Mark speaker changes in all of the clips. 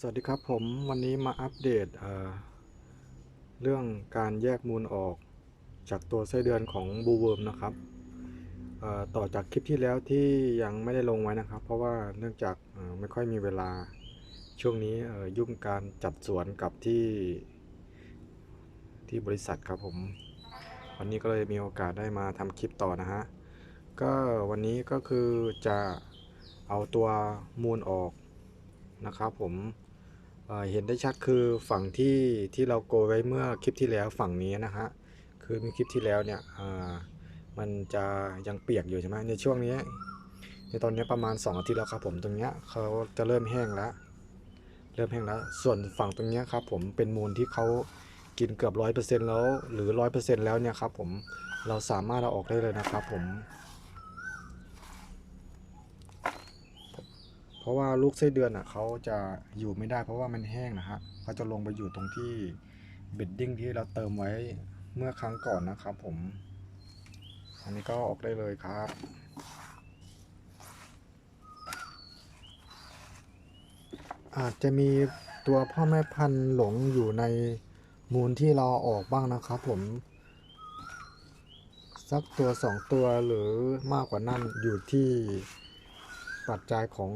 Speaker 1: สวัสดีครับผมวันนี้มาอัปเดตเเรื่องการแยกมูลออกจากตัวไส้เดือนของบูเวิร์มนะครับต่อจากคลิปที่แล้วที่ยังไม่ได้ลงไว้นะครับ เพราะว่าเนื่องจากไม่ค่อยมีเวลาช่วงนี้ยุ่งการจัดสวนกับที่ที่บริษัทครับผม วันนี้ก็เลยมีโอกาสได้มาทำคลิปต่อนะฮะก็วันนี้ก็คือจะเอาตัวมูลออกนะครับผม เห็นได้ชัดคือฝั่งที่ที่เราโกไว้เมื่อคลิปที่แล้วฝั่งนี้นะฮะคือมีคลิปที่แล้วเนี่ยมันจะยังเปียกอยู่ใช่ไหมในช่วงนี้ ในตอนนี้ประมาณ 2 อาทิตย์แล้วครับผมตรงเนี้ยเขาจะเริ่มแห้งแล้ว เริ่มแห้งแล้ว ส่วนฝั่งตรงเนี้ยครับผมเป็นมูลที่เขากินเกือบร้อยเปอร์เซ็นต์แล้วหรือร้อยเปอร์เซ็นต์แล้วเนี่ยครับผมเราสามารถเอาออกได้เลยนะครับผม เพ ราะว่าลูกไส้เดือนอะเขาจะอยู่ไม่ได้เพราะว่ามันแห้งนะฮะเขาจะลงไปอยู่ตรงที่เบดดิ้งที่เราเติมไว้เมื่อครั้งก่อนนะครับผมอันนี้ก็ออกได้เลยครับ อาจจะมีตัวพ่อแม่พันธุ์หลงอยู่ในมูลที่เราออกบ้างนะครับผม สักตัวสองตัวหรือมากกว่านั้นอยู่ที่ ปัจจัยของ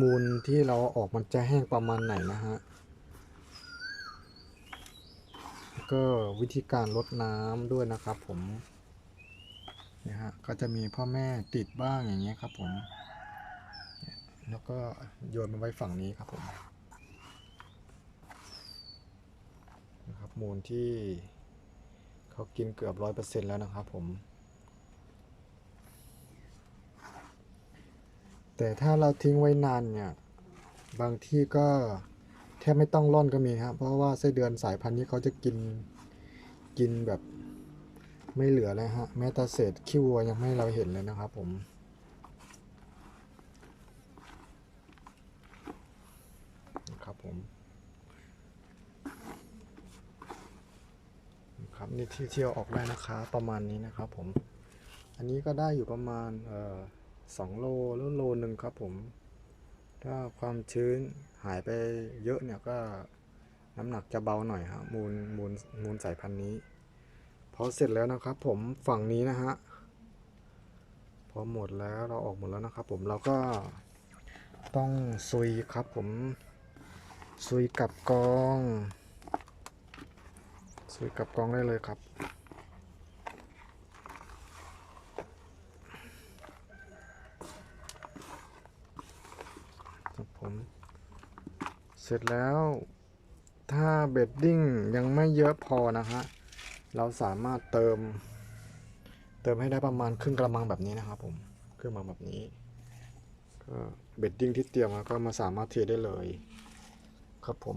Speaker 1: มูลที่เราออกมันจะแห้งประมาณไหนนะฮะ ก็วิธีการลดน้ำด้วยนะครับผมนี่ยฮะก็จะมีพ่อแม่ติดบ้างอย่างเงี้ยครับผม แล้วก็โยนมาไว้ฝั่งนี้ครับผมนะครับมูลที่เขากินเกือบร้อยเปอร์เซ็นต์แล้วนะครับผม แต่ถ้าเราทิ้งไว้นานเนี่ย บางที่ก็แทบไม่ต้องร่อนก็มีครับเพราะว่าไส้เดือนสายพันธุ์นี้เขาจะกินกินแบบไม่เหลือเลยฮะแม้แต่เศษขี้วัวยังไม่เราเห็นเลยนะครับผมครับผมครับนี่ที่เที่ยวออกได้นะคะประมาณนี้นะครับผม อันนี้ก็ได้อยู่ประมาณเอ่อ สองโลหรือโลหนึ่งครับผม ถ้าความชื้นหายไปเยอะเนี่ยก็น้ำหนักจะเบาหน่อยครับมูลมูลมูลสายพันธุ์นี้พอเสร็จแล้วนะครับ ผมฝั่งนี้นะฮะพอหมดแล้วเราออกหมดแล้วนะครับ ผมเราก็ต้องซุยครับผมซุยกับกองซุยกับกองได้เลยครับผม เสร็จแล้วถ้าเบดดิ้งยังไม่เยอะพอนะฮะเราสามารถเติม เติมให้ได้ประมาณครึ่งกระมังแบบนี้นะครับผมครึ่งกระมังแบบนี้ก็เบดดิ้งที่เตรียมมาก็มาสามารถเทได้เลย ครับผม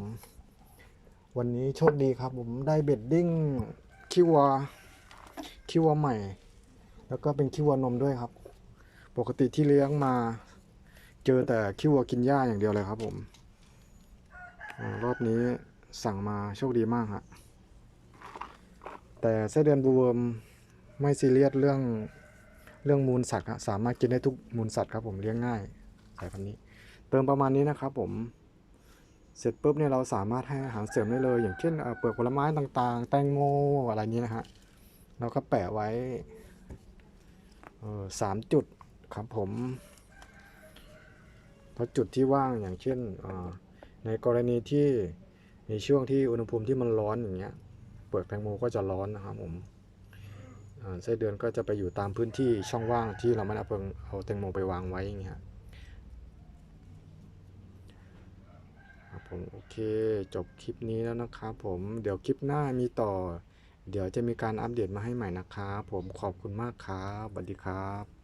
Speaker 1: วันนี้โชคดีครับผมได้เบดดิ้งคิวาคิวาใหม่ แล้วก็เป็นคิวานมด้วยครับ ปกติที่เลี้ยงมา เจอแต่คิวากินหญ้าอย่างเดียวเลยครับผม รอบนี้สั่งมาโชคดีมากฮะแต่ไส้เดือนบูเวิร์มไม่ซีเรียสเรื่องเรื่องมูลสัตว์ฮะสามารถกินได้ทุกมูลสัตว์ครับผมเลี้ยงง่ายสายพันธุ์นี้ เติมประมาณนี้นะครับผมเสร็จปุ๊บเนี่ยเราสามารถให้อาหารเสริมได้เลย อย่างเช่นเปลือกผลไม้ต่างๆ แตงโมอะไรนี้นะฮะเราก็แปะไว้สามจุดครับผมเพราะจุดที่ว่างอย่างเช่นอ ในกรณีที่ในช่วงที่อุณหภูมิที่มันร้อนอย่างเงี้ยเปลือกแตงโมก็จะร้อนนะครับผมเอ่อไส้เดือนก็จะไปอยู่ตามพื้นที่ช่องว่างที่เราไม่ได้เอาเพิ่งเอาแตงโมไปวางไว้อย่างเงี้ยครับผมโอเคจบคลิปนี้แล้วนะครับผมเดี๋ยวคลิปหน้ามีต่อ เดี๋ยวจะมีการอัปเดตมาให้ใหม่นะครับผมขอบคุณมากครับสวัสดีครับ